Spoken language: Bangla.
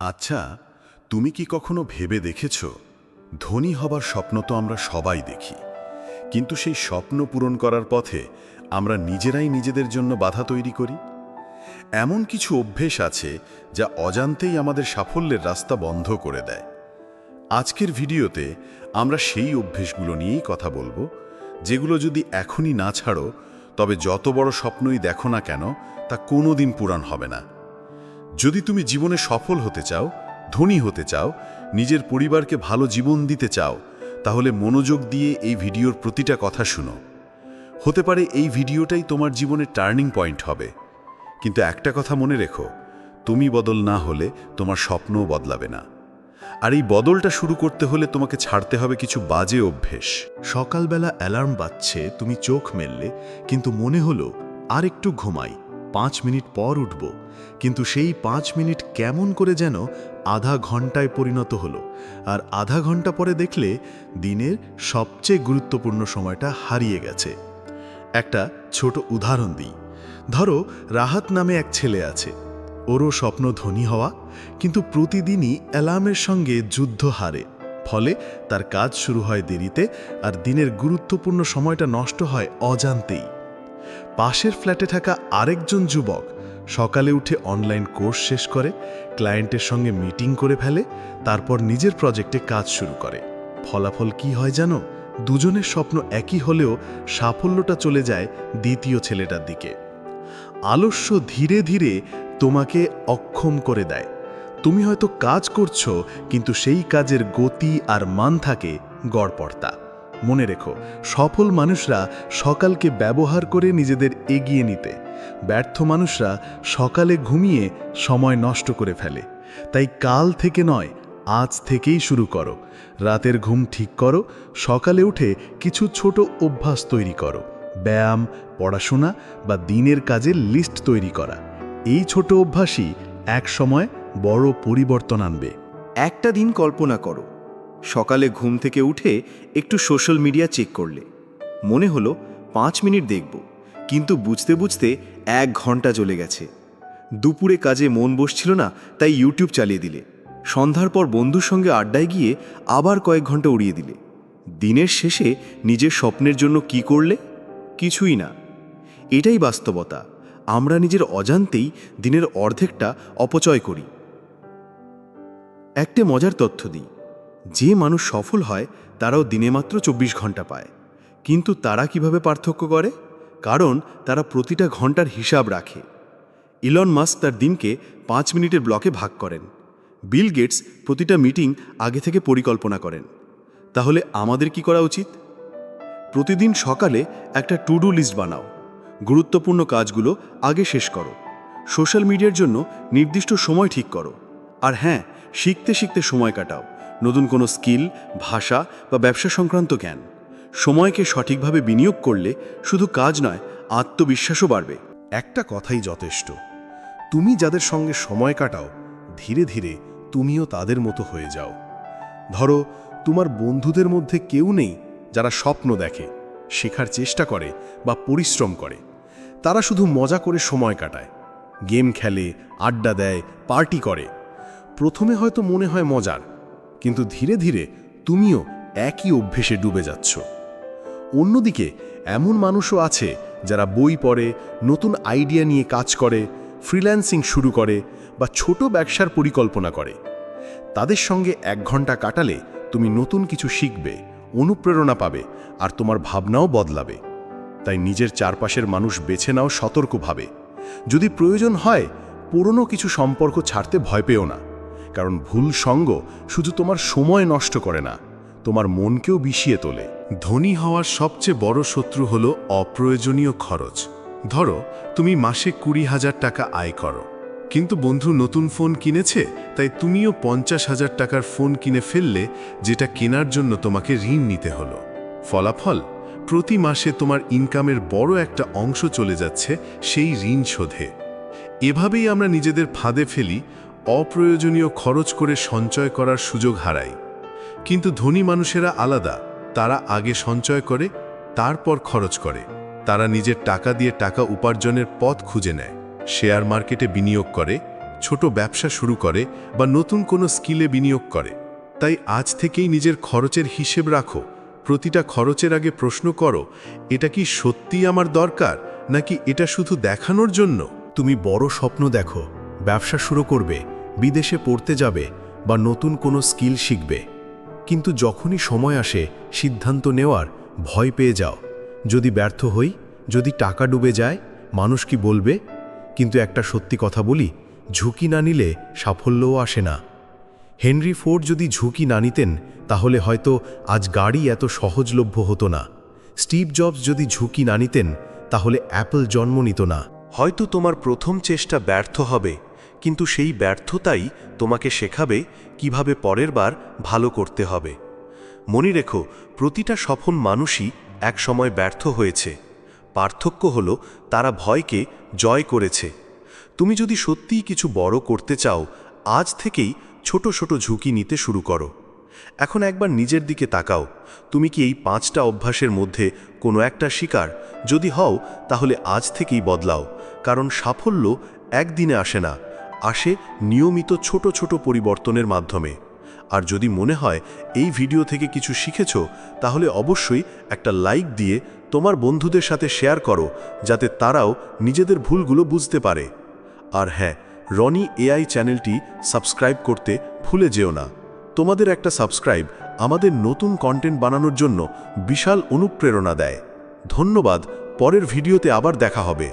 আচ্ছা তুমি কি কখনো ভেবে দেখেছ? ধনী হবার স্বপ্ন তো আমরা সবাই দেখি। কিন্তু সেই স্বপ্ন পূরণ করার পথে আমরা নিজেরাই নিজেদের জন্য বাধা তৈরি করি? এমন কিছু অভ্যেস আছে যা অজান্তেই আমাদের সাফল্যের রাস্তা বন্ধ করে দেয়। আজকের ভিডিওতে আমরা সেই অভ্যেসগুলো নিয়েই কথা বলব, যেগুলো যদি এখনই না ছাড়ো, তবে যত বড় স্বপ্নই দেখো না কেন, তা কোনোদিন পূরণ হবে না। যদি তুমি জীবনে সফল হতে চাও, ধনী হতে চাও, নিজের পরিবারকে ভালো জীবন দিতে চাও, তাহলে মনোযোগ দিয়ে এই ভিডিওর প্রতিটা কথা শুনো। হতে পারে এই ভিডিওটাই তোমার জীবনের টার্নিং পয়েন্ট হবে। কিন্তু একটা কথা মনে রেখো, তুমি বদল না হলে তোমার স্বপ্নও বদলাবে না। আর এই বদলটা শুরু করতে হলে তোমাকে ছাড়তে হবে কিছু বাজে অভ্যেস। সকালবেলা অ্যালার্ম বাজছে, তুমি চোখ মেললে, কিন্তু মনে হলো আর একটু ঘুমাই। পাঁচ মিনিট পর উঠব, কিন্তু সেই পাঁচ মিনিট কেমন করে যেন আধা ঘন্টায় পরিণত হলো, আর আধা ঘণ্টা পরে দেখলে দিনের সবচেয়ে গুরুত্বপূর্ণ সময়টা হারিয়ে গেছে। একটা ছোট উদাহরণ দিই, ধরো রাহাত নামে এক ছেলে আছে, ওরও স্বপ্ন ধনী হওয়া, কিন্তু প্রতিদিনই অ্যালার্মের সঙ্গে যুদ্ধ হারে, ফলে তার কাজ শুরু হয় দেরিতে আর দিনের গুরুত্বপূর্ণ সময়টা নষ্ট হয় অজান্তেই। পাশের ফ্ল্যাটে থাকা আরেকজন যুবক সকালে উঠে অনলাইন কোর্স শেষ করে, ক্লায়েন্টের সঙ্গে মিটিং করে ফেলে, তারপর নিজের প্রজেক্টে কাজ শুরু করে। ফলাফল কি হয় জানো? দুজনের স্বপ্ন একই হলেও সাফল্যটা চলে যায় দ্বিতীয় ছেলেটার দিকে। আলস্য ধীরে ধীরে তোমাকে অক্ষম করে দেয়। তুমি হয়তো কাজ করছ, কিন্তু সেই কাজের গতি আর মান থাকে গড়পড়তা। মনে রেখো, সফল মানুষরা সকালকে ব্যবহার করে নিজেদের এগিয়ে নিতে। ব্যর্থ মানুষরা সকালে ঘুমিয়ে সময় নষ্ট করে ফেলে। তাই কাল থেকে নয়, আজ থেকেই শুরু করো। রাতের ঘুম ঠিক করো, সকালে উঠে কিছু ছোট অভ্যাস তৈরি করো। ব্যায়াম, পড়াশোনা বা দিনের কাজের লিস্ট তৈরি করা। এই ছোট অভ্যাসই এক সময় বড় পরিবর্তন আনবে। একটা দিন কল্পনা করো সকালে ঘুম থেকে উঠে একটু সোশ্যাল মিডিয়া চেক করলে। মনে হলো, পাঁচ মিনিট দেখব, কিন্তু বুঝতে বুঝতে এক ঘণ্টা চলে গেছে। দুপুরে কাজে মন বসছিল না, তাই ইউটিউব চালিয়ে দিলে। সন্ধ্যার পর বন্ধুর সঙ্গে আড্ডায় গিয়ে আবার কয়েক ঘণ্টা উড়িয়ে দিলে। দিনের শেষে নিজের স্বপ্নের জন্য কি করলে? কিছুই না। এটাই বাস্তবতা। আমরা নিজের অজান্তেই দিনের অর্ধেকটা অপচয় করি। একটা মজার তথ্য দিই। যে মানুষ সফল হয়, তারাও দিনে মাত্র চব্বিশ ঘণ্টা পায়। কিন্তু তারা কীভাবে পার্থক্য করে? কারণ তারা প্রতিটা ঘণ্টার হিসাব রাখে। ইলন মাস্ক তার দিনকে পাঁচ মিনিটের ব্লকে ভাগ করেন। বিল গেটস প্রতিটা মিটিং আগে থেকে পরিকল্পনা করেন। তাহলে আমাদের কি করা উচিত? প্রতিদিন সকালে একটা টু ডু লিস্ট বানাও। গুরুত্বপূর্ণ কাজগুলো আগে শেষ করো। সোশ্যাল মিডিয়ার জন্য নির্দিষ্ট সময় ঠিক করো। আর হ্যাঁ শিখতে শিখতে সময় কাটাও। নতুন কোনো স্কিল, ভাষা বা ব্যবসা সংক্রান্ত জ্ঞান। সময়কে সঠিকভাবে বিনিয়োগ করলে শুধু কাজ নয়, আত্মবিশ্বাসও বাড়বে। একটা কথাই যথেষ্ট। তুমি যাদের সঙ্গে সময় কাটাও, ধীরে ধীরে তুমিও তাদের মতো হয়ে যাও। ধরো, তোমার বন্ধুদের মধ্যে কেউ নেই যারা স্বপ্ন দেখে, শেখার চেষ্টা করে বা পরিশ্রম করে। তারা শুধু মজা করে সময় কাটায়, গেম খেলে, আড্ডা দেয়, পার্টি করে। প্রথমে হয়তো মনে হয় মজার কিন্তু ধীরে ধীরে তুমিও একই অভ্যেসে ডুবে যাচ্ছ। অন্যদিকে এমন মানুষও আছে যারা বই পড়ে, নতুন আইডিয়া নিয়ে কাজ করে, ফ্রিল্যান্সিং শুরু করে বা ছোট ব্যবসার পরিকল্পনা করে। তাদের সঙ্গে এক ঘণ্টা কাটালে তুমি নতুন কিছু শিখবে, অনুপ্রেরণা পাবে আর তোমার ভাবনাও বদলাবে। তাই নিজের চারপাশের মানুষ বেছে নাও সতর্কভাবে। যদি প্রয়োজন হয়, পুরনো কিছু সম্পর্ক ছাড়তে ভয় পেও না। কারণ ভুল সঙ্গ শুধু তোমার সময় নষ্ট করে না, তোমার মনকেও বিষিয়ে তোলে। ধনী হওয়ার সবচেয়ে বড় শত্রু হল অপ্রয়োজনীয় খরচ। ধরো, তুমি মাসে কুড়ি হাজার টাকা আয় করো। কিন্তু বন্ধু নতুন ফোন কিনেছে, তাই তুমিও পঞ্চাশ হাজার টাকার ফোন কিনে ফেললে, যেটা কেনার জন্য তোমাকে ঋণ নিতে হলো। ফলাফল? প্রতি মাসে তোমার ইনকামের বড় একটা অংশ চলে যাচ্ছে সেই ঋণ শোধে। এভাবেই আমরা নিজেদের ফাঁদে ফেলি অপ্রয়োজনীয় খরচ করে সঞ্চয় করার সুযোগ হারাই কিন্তু ধনী মানুষেরা আলাদা। তারা আগে সঞ্চয় করে, তারপর খরচ করে। তারা নিজের টাকা দিয়ে টাকা উপার্জনের পথ খুঁজে নেয়। শেয়ার মার্কেটে বিনিয়োগ করে, ছোট ব্যবসা শুরু করে বা নতুন কোনো স্কিলে বিনিয়োগ করে। তাই আজ থেকেই নিজের খরচের হিসেব রাখো। প্রতিটা খরচের আগে প্রশ্ন করো, এটা কি সত্যিই আমার দরকার? নাকি এটা শুধু দেখানোর জন্য? তুমি বড় স্বপ্ন দেখো। ব্যবসা শুরু করবে। বিদেশে পড়তে যাবে বা নতুন কোনো স্কিল শিখবে। কিন্তু যখনই সময় আসে, সিদ্ধান্ত নেওয়ার, ভয় পেয়ে যাও। যদি ব্যর্থ হই, যদি টাকা ডুবে যায়, মানুষ কি বলবে? কিন্তু একটা সত্যি কথা বলি, ঝুঁকি না নিলে সাফল্যও আসে না। হেনরি ফোর্ড যদি ঝুঁকি না নিতেন, তাহলে হয়তো আজ গাড়ি এত সহজলভ্য হতো না। স্টিভ জবস যদি ঝুঁকি না নিতেন, তাহলে অ্যাপল জন্ম নিত না। হয়তো তোমার প্রথম চেষ্টা ব্যর্থ হবে কিন্তু সেই ব্যর্থতাই তোমাকে শেখাবে কীভাবে পরের বার ভালো করতে হবে। মনে রেখো, প্রতিটা সফল মানুষই একসময় ব্যর্থ হয়েছে। পার্থক্য হলো, তারা ভয়কে জয় করেছে। তুমি যদি সত্যিই কিছু বড় করতে চাও, আজ থেকেই ছোট ছোট ঝুঁকি নিতে শুরু করো। এখন একবার নিজের দিকে তাকাও। তুমি কি এই পাঁচটা অভ্যাসের মধ্যে কোনো একটা শিকার? যদি হও, তাহলে আজ থেকেই বদলাও। কারণ সাফল্য একদিনে আসে না। আসে নিয়মিত ছোট ছোট পরিবর্তনের মাধ্যমে। আর যদি মনে হয় এই ভিডিও থেকে কিছু শিখেছ, তাহলে অবশ্যই একটা লাইক দিয়ে তোমার বন্ধুদের সাথে শেয়ার করো, যাতে তারাও নিজেদের ভুলগুলো বুঝতে পারে। আর হ্যাঁ রনি এআই চ্যানেলটি সাবস্ক্রাইব করতে ভুলে যেও না। তোমাদের একটা সাবস্ক্রাইব আমাদের নতুন কন্টেন্ট বানানোর জন্য বিশাল অনুপ্রেরণা দেয়। ধন্যবাদ, পরের ভিডিওতে আবার দেখা হবে।